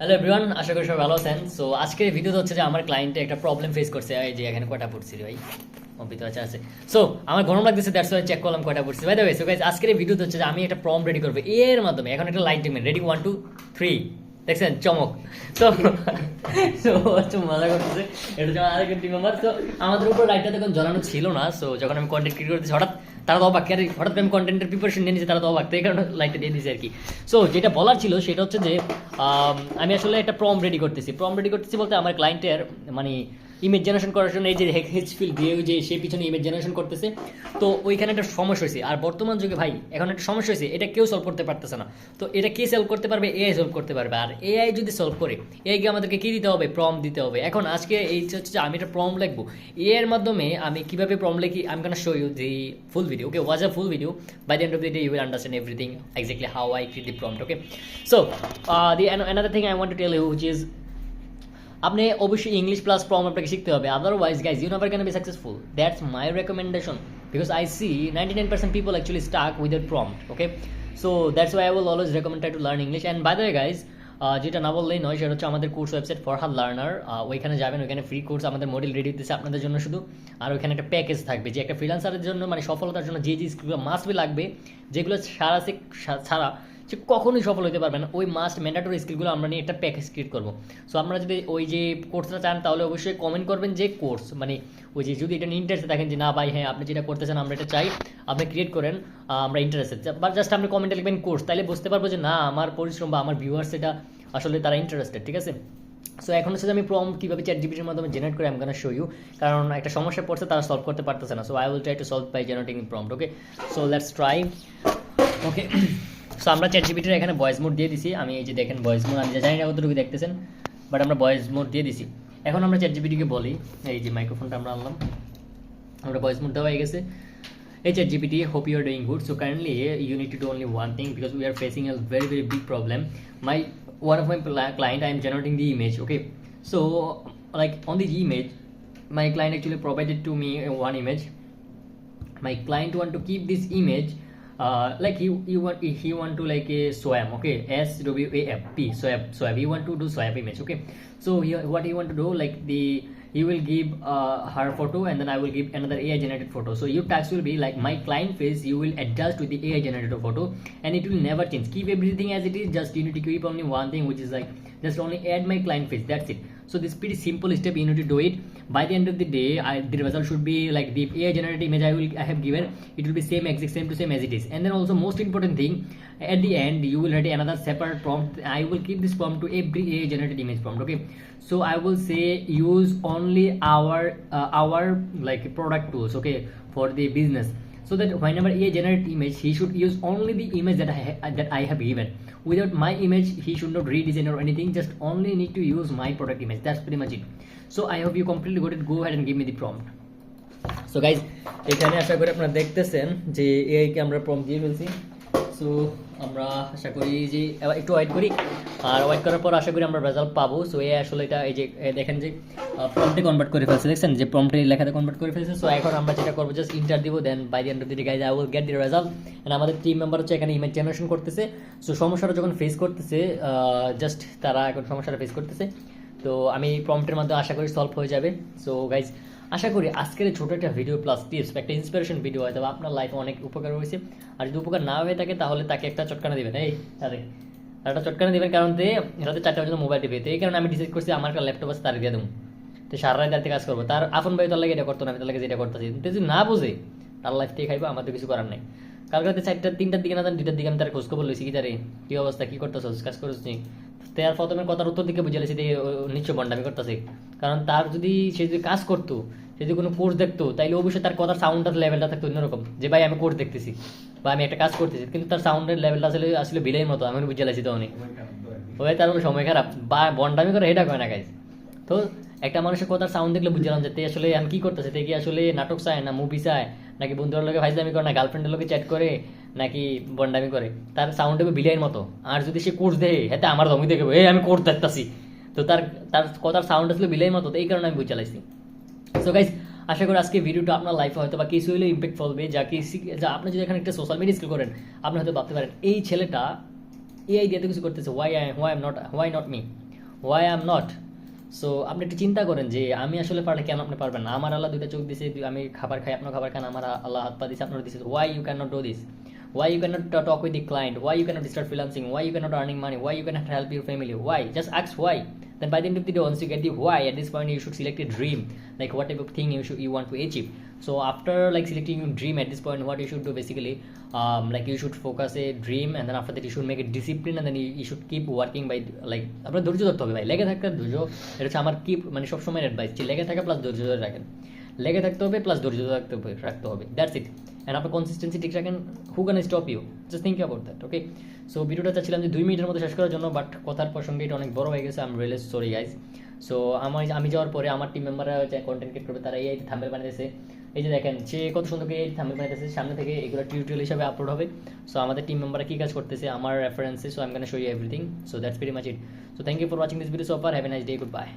Hello everyone আশা করি সবাই ভালো আছেন। সো আজকের ভিডিওতে হচ্ছে যে আমার ক্লায়েন্টে একটা প্রবলেম ফেস করছে। এই যে, এখানে কটা পড়ছি ভাই? ও, ভিতরে আছে সো আমার গরম লাগতেছে দ্যাটস ওয়াই চেক করলাম কটা পড়ছি ভাই দেবে সো গাইজ আজকের ভিডিওতে হচ্ছে যে আমি একটা প্রম রেডি করব। এর মাধ্যমে, এখন একটা লাইন টিমেন্ট রেডি ওয়ান টু থ্রি দেখছেন? চমক। তো হচ্ছে মজা করতেছে। এটা যেমন আরেক টিম মেম্বার তো আমাদের উপর লাইটটা তখন জ্বালানো ছিল না। সো যখন আমি কন্টেন্ট ক্রিয়েট করতেছি, হঠাৎ তারা তো অবাক। আর, হঠাৎ আমি কন্টেন্টের প্রিপারেশন নিয়ে নিয়েছি, তারা তো অবাক। তো এই কারণে লাইটটা দিয়ে দিয়েছি আর কি। সো যেটা বলার ছিল, সেটা হচ্ছে যে, আমি আসলে একটা প্রম রেডি করতেছি। প্রম রেডি করতেছি বলতে আমার ক্লায়েন্টের মানে ইমেজ জেনারেশন করার জন্য এই যে হেচ ফিল দিয়ে যে সে পিছনে ইমেজ জেনারেশন করতেছে, তো ওইখানে একটা সমস্যা হয়েছে। আর বর্তমান যুগে ভাই, এখন একটা সমস্যা হয়েছে, এটা কেউ সলভ করতে পারতেছে না। তো এটা কে সলভ করতে পারবে? এআই সলভ করতে পারবে। আর এআই যদি সলভ করে এআইকে আমাদেরকে কি দিতে হবে? প্রম দিতে হবে। এখন আজকে এই হচ্ছে যে আমি একটা প্রম লিখব। এর মাধ্যমে আমি কীভাবে প্রম লিখি? আমি can show you the full video okay was a full video by the end of the day you will understand everything exactly how I create the prompt okay so the another thing I want to tell you which is আপনি অবশ্যই English plus prompt আপনাকে শিখতে হবে। Otherwise guys you never can be successful that's my recommendation because I see ninety nine percent people actually stuck with এর okay so that's why I will always recommend to learn English and by the guys যেটা না বললেই নয়, সেটা হচ্ছে আমাদের course website for her learner ওইখানে যাবেন, ওইখানে ফ্রি কোর্স আমাদের মডেল রেডি দিতেছে আপনাদের জন্য শুধু। আর ওইখানে একটা প্যাকেজ থাকবে, যে একটা ফ্রিলান্সারের জন্য মানে সফলতার জন্য যে যে স্কিলগুলো মাস্ট বি লাগবে, যেগুলো সারা ছাড়া সে কখনোই সফল হতে পারবে না। ওই মাস্ট ম্যান্ডাটরি স্কিলগুলো আমরা নিয়ে একটা প্যাকেজ ক্রিয়েট করব। সো আপনারা যদি ওই যে কোর্সটা চান, তাহলে অবশ্যই কমেন্ট করবেন যে কোর্স মানে ওই যে যদি এটা ইন্টারেস্টে থাকেন যে, না ভাই হ্যাঁ আপনি যেটা করতে চান, আমরা এটা চাই, আপনি ক্রিয়েট করেন আমরা ইন্টারেস্টেড বা জাস্ট আপনি কমেন্টে লিখবেন কোর্স তাহলে বুঝতে পারব যে, না, আমার পরিশ্রম বা আমার ভিউয়ার্স এটা আসলে তারা ইন্টারেস্টেড ঠিক আছে? সো এখন হচ্ছে আমি প্রম কীভাবে চ্যাট জিপিটির মাধ্যমে জেনারেট করে আমি শো ইউ কারণ একটা সমস্যা পড়ছে, তারা সলভ করতে পারতেছে না। So I will try to solve by generating prompt okay so let's try okay so আমরা চ্যাট জিপিটির এখানে ভয়েস মোড দিয়ে দিছি। আমি এই যে দেখেন ভয়েস মোড আমি জানি না কতটুকু দেখতেছেন বাট আমরা ভয়েস মোড দিয়ে দিছি। এখন আমরা চ্যাট জিপিটিকে বলি, এই যে মাইক্রোফোনটা আমরা আনলাম, আমরা ভয়েস মোড দেওয়া হয়ে গেছে। এই chat GPT hope you're doing good so currently you need to do only one thing because we are facing a very very big problem my one of my client I am generating the image okay so like on the image my client actually provided to me one image my client want to keep this image Uh, like he, he want he want to like a swam okay s w a f p swab swab you want to do swab image okay so here what you want to do like the you will give uh, her photo and then I will give another AI generated photo. So your task will be like my client face, you will adjust with the AI generated photo and it will never change. Keep everything as it is, just you need to keep only one thing which is like just only add my client face, that's it. So this pretty simple step you need to do it. By the end of the day, I, the result should be like the AI generated image I will I have given, it will be same exact same to same as it is. And then also most important thing, at the end you will write another separate prompt. I will keep this prompt to every AI generated image prompt. Okay, so I will say use only our uh, our like product tools. Okay, for the business. So that whenever AI generate image, he should use only the image that I ha- that I have given. Without my image, he should not redesign or anything. Just only need to use my product image. That's pretty much it. So I hope you completely got it. Go ahead and give me the prompt. So guys এখানে আশা করি আপনারা দেখতেছেন যে এআইকে আমরা প্রম দিয়ে ফেলছি so আমরা আশা করি যে, একটু ওয়েট করি। আর ওয়েট করার পর আশা করি আমরা রেজাল্ট পাবো। সো এ আসলে এটা, এই যে দেখেন যে প্রম্পটে কনভার্ট করে ফেলছে। দেখছেন যে প্রম্পটে লেখাতে কনভার্ট করে ফেলছে। সো এখন আমরা যেটা করব জাস্ট ইন্টার দিব then by the end of the guys I will get the result and আমাদের টিম মেম্বার হচ্ছে এখানে ইমেজ জেনারেশন করতেছে। সো সমস্যাটা যখন ফেস করতেছে জাস্ট তারা এখন সমস্যাটা ফেস করতেছে। তো, আমি প্রম্পটের মাধ্যমে আশা করি সলভ হয়ে যাবে। সো গাইজ আশা করি আজকের ছোটো একটা ভিডিও প্লাস টিপস একটা ইন্সপিরেশন ভিডিও হয়তো আপনার লাইফে অনেক উপকার হয়েছে। আর যদি উপকার না হয়ে থাকে, তাহলে তাকে একটা চটকানা দিবেন। এই আর একটা চটকানা দিবেন কারণ তে, রাতে চারটা পর্যন্ত মোবাইল টিপে। তো এই কারণে আমি ডিসাইড করছি আমার একটা ল্যাপটপ আছে, তার দিয়ে দেবো। তো সারা রাত রাতে কাজ করব। তার আপন ভাই তার লাগে এটা করতো না, আমি তার লাগে যেটা করতেছি। যদি না বুঝে, তার লাইফ থেকে খাইবো আমাদের কিছু করার নাই। কালকে রাতে চারটা তিনটার দিকে না জানি, দুইটার দিকে আমি তার খোঁজ খবর লইছি, কি তারে? কি অবস্থা? কি করতেছ কাজ করছিস তার প্রথমে কথার উত্তর দিকে বুঝে লেছি নিশ্চয় বন্ডামি করতেছে। কারণ তার যদি সে যদি কাজ করতো, সে যদি কোনো কোর্স দেখতো, তাইলে অবশ্যই তার কথার সাউন্ডের লেভেলটা থাকতো অন্যরকম। যে, ভাই, আমি কোর্স দেখতেছি বা আমি একটা কাজ করতেছি। কিন্তু তার সাউন্ডের লেভেলটা আসলে আসলে বিলের মতো, আমি বুঝে লেছি তো অনেক। ওই তার কোনো সময় খারাপ। বা বন্ডামি করে এটা কয় না গাইজ তো একটা মানুষের কথার সাউন্ড দেখলে বুঝলাম যে, তে আসলে আমি কি করতেছে? তে কি আসলে নাটক চায় না মুভি চায়? নাকি বন্ধুর লোকে ভাইজামি করে না? গার্লফ্রেন্ডের লোকে চ্যাট করে? নাকি বন্ডামি করে, তার সাউন্ড হবে বিলের মতো। আর যদি সে কোর্স দেয়, হাতে আমার ধমকি দেখবে এই আমি কোর্স দেখতেছি। তো তার তার কথার সাউন্ড আসলে বিলের মতো, তো এই কারণে আমি বুঝে চালাইছি সো গাইজ আশা করি আজকে ভিডিওটা আপনার লাইফে হয়তো বা কিছু হলেও ইম্প্যাক্ট ফেলবে, যা কি যা আপনি যদি এখানে একটা সোশ্যাল মিডিয়া স্কিল করেন, আপনি হয়তো ভাবতে পারেন, এই ছেলেটা এই আইডিয়াতে কিছু করতেছে why I why am not why not me why I am not so আপনি একটু চিন্তা করেন যে, আমি আসলে পারলে কেন আপনি পারবেন না? আমার আল্লাহ দুইটা চোখ দিছে আমি খাবার খাই আপনার খাবার খান, আমার আল্লাহ হাত পা দিছে আপনার দিছে। Why you can not do this why you cannot uh, talk with the client why you cannot start freelancing why you cannot earning money why you cannot help your family why just ask why then by the end of the day once you get the why at this point you should select a dream like what type of thing you should you want to achieve so after like selecting your dream at this point what you should do basically um, like you should focus a dream and then after that you should make a discipline and then you, you should keep working by like আপনার ধৈর্য ধরতে হবে ভাই লেগে থাকতে ধৈর্য এটা হচ্ছে আমার কি মানে সবসময় অ্যাডভাইস যে লেগে থাকা প্লাস ধৈর্য ধরে রাখেন লেগে থাকতে হবে প্লাস ধৈর্য ধরে রাখতে হবে রাখতে হবে দ্যাটস ইট অ্যান্ড আপনার কনসিস্টেন্সি ঠিক রাখেন who can stop you just think about that okay so ভিডিওটা চাচ্ছিলাম যে দুই মিনিটের মধ্যে শেষ করার জন্য বাট কথার প্রসঙ্গে এটা অনেক বড় হয়ে গেছে am really sorry guys so আমার আমি যাওয়ার পরে আমার টিম মেম্বাররা যে কন্টেন্ট ক্রিয়েট করবে, তারা এই থাম্বেল বানিয়েছে এই যে দেখেন, সে কত সুন্দর করে এই থাম্বেল বানিয়েছে সামনে থেকে এগুলো টিউটোরিয়াল হিসাবে আপলোড হবে। সো আমাদের টিম মেম্বাররা কী কাজ করতেছে, আমার রেফারেন্সে so I am gonna show you everything so that's very much it so thank you for watching this video so far have a nice day goodbye